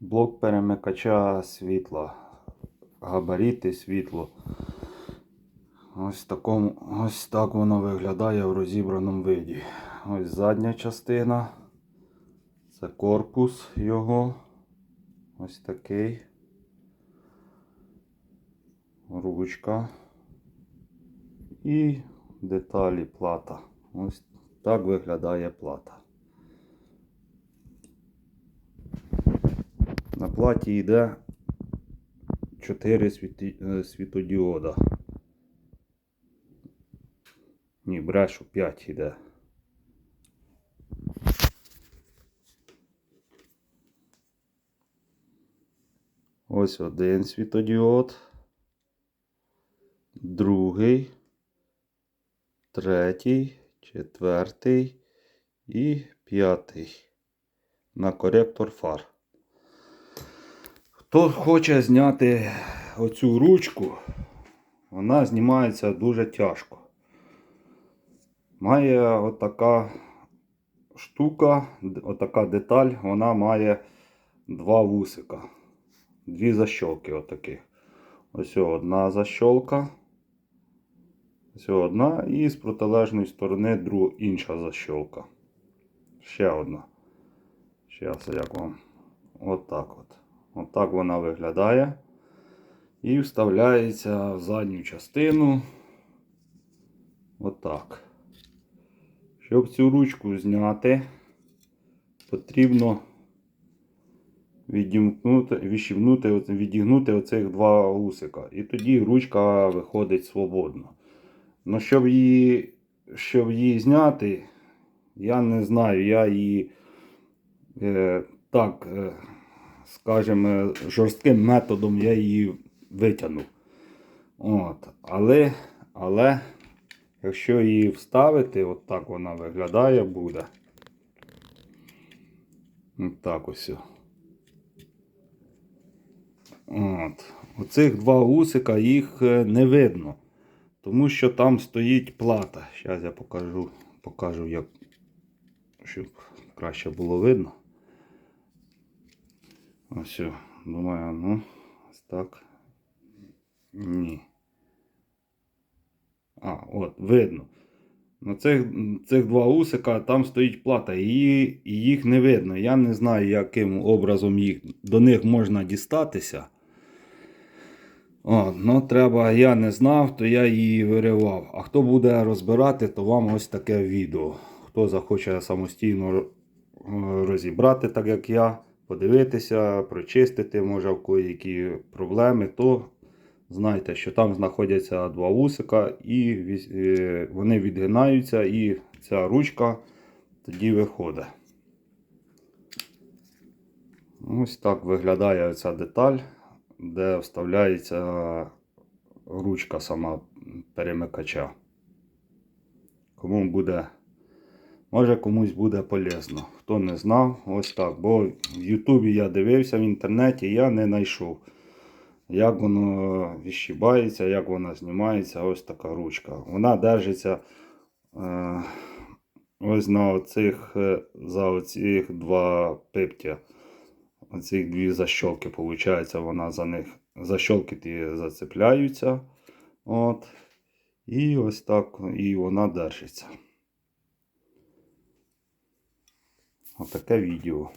Блок перемикача світла. Габаріти світло. Ось, такому, ось так воно виглядає в розібраному виді. Ось задня частина. Це корпус його. Ось такий. Ручка. І деталі плата. Ось так виглядає плата. На платі йде 4 світі... е, світодіода. Ні, брешу 5 йде. Ось один світодіод. Другий. Третій, четвертий і п'ятий. На коректор фар. Хто хоче зняти оцю ручку, вона знімається дуже тяжко. Має отака штука, отака деталь, вона має два вусика. Дві защолки отаких. Ось одна защолка. Ось одна і з протилежної сторони друга інша защолка. Ще одна. Зараз як вам. Отак от. Отак вона виглядає. І вставляється в задню частину. Отак. Щоб цю ручку зняти, потрібно відімкнути, відігнути оцих два усика. І тоді ручка виходить свободно. Ну, щоб її, щоб її зняти, я не знаю, я її е, так, е, скажімо, е, жорстким методом я її витягнув. От. Але, але, якщо її вставити, от так вона виглядає буде. От так ось. От. Оцих два усика їх е, не видно. Тому що там стоїть плата. Зараз я покажу, покажу як, щоб краще було видно. Ось, думаю, ну, ось так. Ні. А, от, видно. На цих, цих два усика там стоїть плата, і, їх не видно. Я не знаю, яким образом їх, до них можна дістатися. О, ну треба, я не знав, то я її виривав. А хто буде розбирати, то вам ось таке відео. Хто захоче самостійно е, розібрати, так як я, подивитися, прочистити, може в кої які проблеми, то знайте, що там знаходяться два вусика, і е, вони відгинаються, і ця ручка тоді виходить. Ось так виглядає ця деталь, де вставляється ручка сама перемикача. Кому буде, може комусь буде полезно. Хто не знав, ось так. Бо в Ютубі я дивився в інтернеті, я не знайшов, як воно відщібається, як вона знімається. Ось така ручка. Вона держиться е, ось на оцих, е, за оцих два пиптя. Оці дві защолки, виходить, вона за них защолки ті зацепляються. От. І ось так і вона держиться. Вот такое видео.